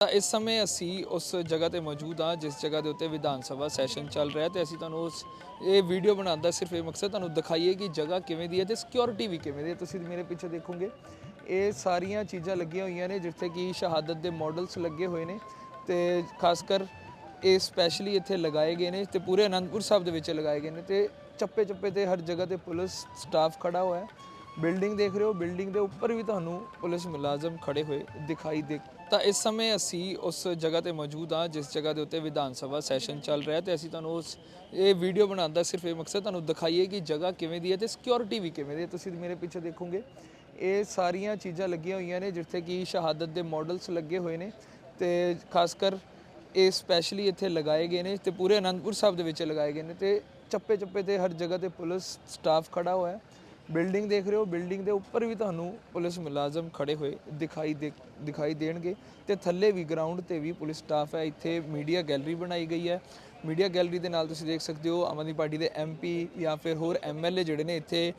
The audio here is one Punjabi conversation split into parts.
ਤਾਂ ਇਸ ਸਮੇਂ ਅਸੀਂ ਉਸ ਜਗ੍ਹਾ ਤੇ ਮੌਜੂਦ ਹਾਂ, ਜਿਸ ਜਗ੍ਹਾ ਦੇ ਉੱਤੇ ਵਿਧਾਨ ਸਭਾ ਸੈਸ਼ਨ ਚੱਲ ਰਿਹਾ ਤੇ ਅਸੀਂ ਤੁਹਾਨੂੰ ਉਸ, ਇਹ ਵੀਡੀਓ ਬਣਾਉਣ ਦਾ ਸਿਰਫ ਇਹ ਮਕਸਦ ਤੁਹਾਨੂੰ ਦਿਖਾਈਏ ਕਿ ਜਗ੍ਹਾ ਕਿਵੇਂ ਦੀ ਹੈ ਤੇ ਸਿਕਿਉਰਿਟੀ ਵੀ ਕਿਵੇਂ ਦੀ ਹੈ। ਤੁਸੀਂ ਮੇਰੇ ਪਿੱਛੇ ਦੇਖੋਗੇ, ਇਹ ਸਾਰੀਆਂ ਚੀਜ਼ਾਂ ਲੱਗੀਆਂ ਹੋਈਆਂ ਨੇ ਜਿੱਥੇ ਕਿ ਸ਼ਹਾਦਤ ਦੇ ਮਾਡਲਸ ਲੱਗੇ ਹੋਏ ਨੇ ਤੇ ਖਾਸ ਕਰ ਇਹ ਸਪੈਸ਼ਲੀ ਇੱਥੇ ਲਗਾਏ ਗਏ ਨੇ ਤੇ ਪੂਰੇ ਅਨੰਦਪੁਰ ਸਾਹਿਬ ਦੇ ਵਿੱਚ ਲਗਾਏ ਗਏ ਨੇ ਤੇ ਚੱਪੇ ਚੱਪੇ ਤੇ ਹਰ ਜਗ੍ਹਾ ਤੇ ਪੁਲਿਸ ਸਟਾਫ ਖੜਾ ਹੋਇਆ ਹੈ। ਬਿਲਡਿੰਗ ਦੇਖ ਰਹੇ ਹੋ, ਬਿਲਡਿੰਗ ਦੇ ਉੱਪਰ ਵੀ ਤੁਹਾਨੂੰ ਪੁਲਿਸ ਮੁਲਾਜ਼ਮ ਖੜੇ ਹੋਏ ਦਿਖਾਈ ਦੇ ਤਾਂ ਇਸ ਸਮੇਂ ਅਸੀਂ ਉਸ ਜਗ੍ਹਾ ਤੇ ਮੌਜੂਦ ਹਾਂ, ਜਿਸ ਜਗ੍ਹਾ ਦੇ ਉੱਤੇ ਵਿਧਾਨ ਸਭਾ ਸੈਸ਼ਨ ਚੱਲ ਰਿਹਾ ਤੇ ਅਸੀਂ ਤੁਹਾਨੂੰ ਉਸ ਇਹ ਵੀਡੀਓ ਬਣਾਉਣ ਦਾ ਸਿਰਫ ਇਹ ਮਕਸਦ ਤੁਹਾਨੂੰ ਦਿਖਾਈਏ ਕਿ ਜਗ੍ਹਾ ਕਿਵੇਂ ਦੀ ਹੈ ਤੇ ਸਿਕਿਉਰਿਟੀ ਵੀ ਕਿਵੇਂ ਦੀ ਹੈ। ਤੁਸੀਂ ਮੇਰੇ ਪਿੱਛੇ ਦੇਖੋਗੇ, ਇਹ ਸਾਰੀਆਂ ਚੀਜ਼ਾਂ ਲੱਗੀਆਂ ਹੋਈਆਂ ਨੇ ਜਿੱਥੇ ਕਿ ਸ਼ਹਾਦਤ ਦੇ ਮਾਡਲਸ ਲੱਗੇ ਹੋਏ ਨੇ ਤੇ ਖਾਸ ਕਰ ਇਹ ਸਪੈਸ਼ਲੀ ਇੱਥੇ ਲਗਾਏ ਗਏ ਨੇ ਤੇ ਪੂਰੇ ਅਨੰਦਪੁਰ ਸਾਹਿਬ ਦੇ ਵਿੱਚ ਲਗਾਏ ਗਏ ਨੇ ਤੇ ਚੱਪੇ ਚੱਪੇ ਤੇ ਹਰ ਜਗ੍ਹਾ ਤੇ ਪੁਲਿਸ ਸਟਾਫ ਖੜਾ ਹੋਇਆ ਹੈ। ਬਿਲਡਿੰਗ ਦੇਖ ਰਹੇ ਹੋ, ਬਿਲਡਿੰਗ ਦੇ ਉੱਪਰ ਵੀ ਤੁਹਾਨੂੰ ਪੁਲਿਸ ਮੁਲਾਜ਼ਮ ਖੜੇ ਹੋਏ ਦਿਖਾਈ ਦੇ, ਦਿਖਾਈ ਦੇਣਗੇ ਤੇ ਥੱਲੇ ਵੀ ਗਰਾਊਂਡ ਤੇ ਵੀ ਪੁਲਿਸ ਸਟਾਫ ਹੈ, ਇੱਥੇ ਮੀਡੀਆ ਗੈਲਰੀ ਬਣਾਈ ਗਈ ਹੈ। ਮੀਡੀਆ ਗੈਲਰੀ ਦੇ ਨਾਲ ਤੁਸੀਂ ਦੇਖ ਸਕਦੇ ਹੋ ਆਮ ਆਦਮੀ ਪਾਰਟੀ ਦੇ ਐਮਪੀ ਜਾਂ ਫਿਰ ਹੋਰ ਐਮਐਲਏ ਜਿਹੜੇ ਨੇ ਇੱਥੇ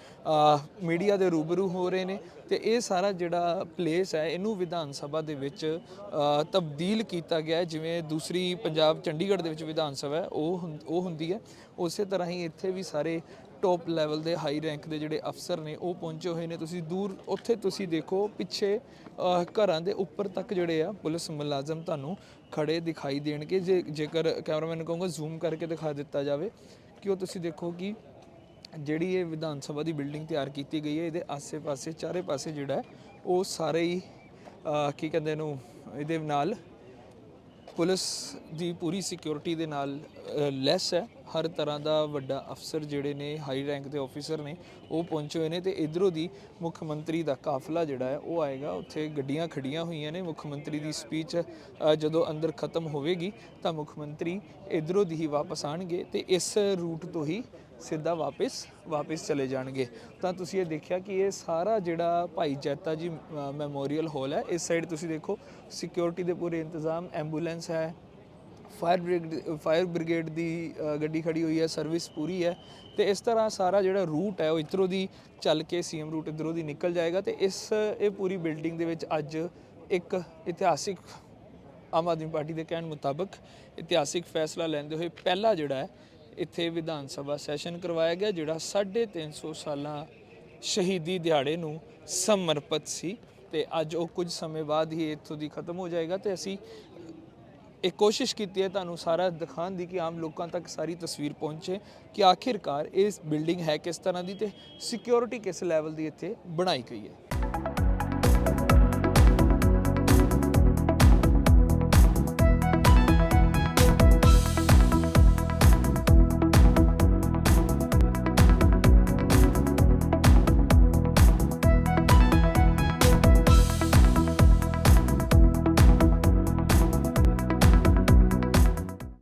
ਮੀਡੀਆ ਦੇ ਰੂਬਰੂ ਹੋ ਰਹੇ ਨੇ ਤੇ ਇਹ ਸਾਰਾ ਜਿਹੜਾ ਪਲੇਸ ਹੈ, ਇਹਨੂੰ ਵਿਧਾਨ ਸਭਾ ਦੇ ਵਿੱਚ ਤਬਦੀਲ ਕੀਤਾ ਗਿਆ ਹੈ। ਜਿਵੇਂ ਦੂਸਰੀ ਪੰਜਾਬ ਚੰਡੀਗੜ੍ਹ ਦੇ ਵਿੱਚ ਵਿਧਾਨ ਸਭਾ ਹੈ, ਉਹ ਹੁੰ- ਉਹ ਹੁੰਦੀ ਹੈ। ਉਸੇ ਤਰ੍ਹਾਂ ਹੀ ਇੱਥੇ ਵੀ ਸਾਰੇ ਟੌਪ ਲੈਵਲ ਦੇ ਹਾਈ ਰੈਂਕ ਦੇ ਜਿਹੜੇ ਅਫਸਰ ਨੇ, ਉਹ ਪਹੁੰਚੇ ਹੋਏ ਨੇ। ਤੁਸੀਂ ਦੂਰ, ਉੱਥੇ ਤੁਸੀਂ ਦੇਖੋ, ਪਿੱਛੇ ਘਰਾਂ ਦੇ ਉੱਪਰ ਤੱਕ ਜਿਹੜੇ ਆ, ਪੁਲਿਸ ਮੁਲਾਜ਼ਮ ਤੁਹਾਨੂੰ ਖੜੇ ਦਿਖਾਈ ਦੇਣਗੇ। ਜੇ, ਜੇਕਰ ਕੈਮਰਾਮੈਨ ਨੂੰ ਕਹੂੰਗਾ ਜ਼ੂਮ ਕਰਕੇ ਦਿਖਾ ਦਿੱਤਾ ਜਾਵੇ, ਕਿ ਉਹ ਤੁਸੀਂ ਦੇਖੋ ਕਿ ਜਿਹੜੀ ਇਹ ਵਿਧਾਨ ਸਭਾ ਦੀ ਬਿਲਡਿੰਗ ਤਿਆਰ ਕੀਤੀ ਗਈ ਹੈ, ਇਹਦੇ ਆਸੇ-ਪਾਸੇ ਚਾਰੇ ਪਾਸੇ ਜਿਹੜਾ ਉਹ ਸਾਰੇ ਹੀ ਕੀ ਕਹਿੰਦੇ ਨੂੰ ਇਹਦੇ ਨਾਲ ਪੁਲਿਸ ਦੀ ਪੂਰੀ ਸਿਕਿਉਰਿਟੀ ਦੇ ਨਾਲ ਲੈਸ ਹੈ। ਹਰ ਤਰ੍ਹਾਂ ਦਾ ਵੱਡਾ ਅਫਸਰ ਜਿਹੜੇ ਨੇ ਹਾਈ ਰੈਂਕ ਦੇ ਆਫੀਸਰ ਨੇ, ਉਹ ਪਹੁੰਚੇ ਹੋਏ ਨੇ ਤੇ ਇਧਰੋਂ ਦੀ ਮੁੱਖ ਮੰਤਰੀ ਦਾ ਕਾਫਲਾ ਜਿਹੜਾ ਹੈ, ਉਹ ਆਏਗਾ। ਉੱਥੇ ਗੱਡੀਆਂ ਖੜੀਆਂ ਹੋਈਆਂ ਨੇ, ਮੁੱਖ ਮੰਤਰੀ ਦੀ ਸਪੀਚ ਜਦੋਂ ਅੰਦਰ ਖਤਮ ਹੋਵੇਗੀ, ਤਾਂ ਮੁੱਖ ਮੰਤਰੀ ਇਧਰੋਂ ਦੀ ਹੀ ਵਾਪਸ ਆਣਗੇ ਤੇ ਇਸ ਰੂਟ ਤੋਂ ਹੀ ਸਿੱਧਾ ਵਾਪਸ ਵਾਪਸ ਚਲੇ ਜਾਣਗੇ। ਤਾਂ ਤੁਸੀਂ ਇਹ ਦੇਖਿਆ ਕਿ ਇਹ ਸਾਰਾ ਜਿਹੜਾ ਭਾਈ ਜੈਤਾ ਜੀ ਮੈਮੋਰੀਅਲ ਹਾਲ ਹੈ, ਇਸ ਸਾਈਡ ਤੁਸੀਂ ਦੇਖੋ ਸਿਕਿਉਰਿਟੀ ਦੇ ਪੂਰੇ ਇੰਤਜ਼ਾਮ ਐਂਬੂਲੈਂਸ ਹੈ ਫਾਇਰ ਬ੍ਰਿਗੇਡ ਫਾਇਰ ਬ੍ਰਿਗੇਡ ਦੀ ਗੱਡੀ ਖੜੀ ਹੋਈ ਹੈ, ਸਰਵਿਸ ਪੂਰੀ ਹੈ ਤੇ ਇਸ ਤਰ੍ਹਾਂ ਸਾਰਾ ਜਿਹੜਾ ਰੂਟ ਹੈ ਉਹ ਇਧਰੋਂ ਦੀ ਚੱਲ ਕੇ ਸੀਐਮ ਰੂਟ ਇਧਰੋਂ ਦੀ ਨਿਕਲ ਜਾਏਗਾ ਤੇ ਇਸ, ਇਹ ਪੂਰੀ ਬਿਲਡਿੰਗ ਦੇ ਵਿੱਚ ਅੱਜ ਇੱਕ ਇਤਿਹਾਸਿਕ ਆਮ ਆਦਮੀ ਪਾਰਟੀ ਦੇ ਕਹਿਣ ਮੁਤਾਬਕ ਇਤਿਹਾਸਿਕ ਫੈਸਲਾ ਲੈਂਦੇ ਹੋਏ ਪਹਿਲਾ ਜਿਹੜਾ ਹੈ, ਇੱਥੇ ਵਿਧਾਨ ਸਭਾ ਸੈਸ਼ਨ ਕਰਵਾਇਆ ਗਿਆ, ਜਿਹੜਾ 350 ਸਾਲਾਂ ਸ਼ਹੀਦੀ ਦਿਹਾੜੇ ਨੂੰ ਸਮਰਪਿਤ ਸੀ ਤੇ ਅੱਜ ਉਹ ਕੁਝ ਸਮੇਂ ਬਾਅਦ ਹੀ ਇੱਥੋਂ ਦੀ ਖਤਮ ਹੋ ਜਾਏਗਾ ਤੇ ਅਸੀਂ ਇਹ ਕੋਸ਼ਿਸ਼ ਕੀਤੀ ਹੈ ਤੁਹਾਨੂੰ ਸਾਰਾ ਦਿਖਾਉਣ ਦੀ ਕਿ ਆਮ ਲੋਕਾਂ ਤੱਕ ਸਾਰੀ ਤਸਵੀਰ ਪਹੁੰਚੇ ਕਿ ਆਖਿਰਕਾਰ ਇਸ ਬਿਲਡਿੰਗ ਹੈ ਕਿਸ ਤਰ੍ਹਾਂ ਦੀ ਤੇ ਸਿਕਿਉਰਿਟੀ ਕਿਸ ਲੈਵਲ ਦੀ ਇੱਥੇ ਬਣਾਈ ਗਈ ਹੈ।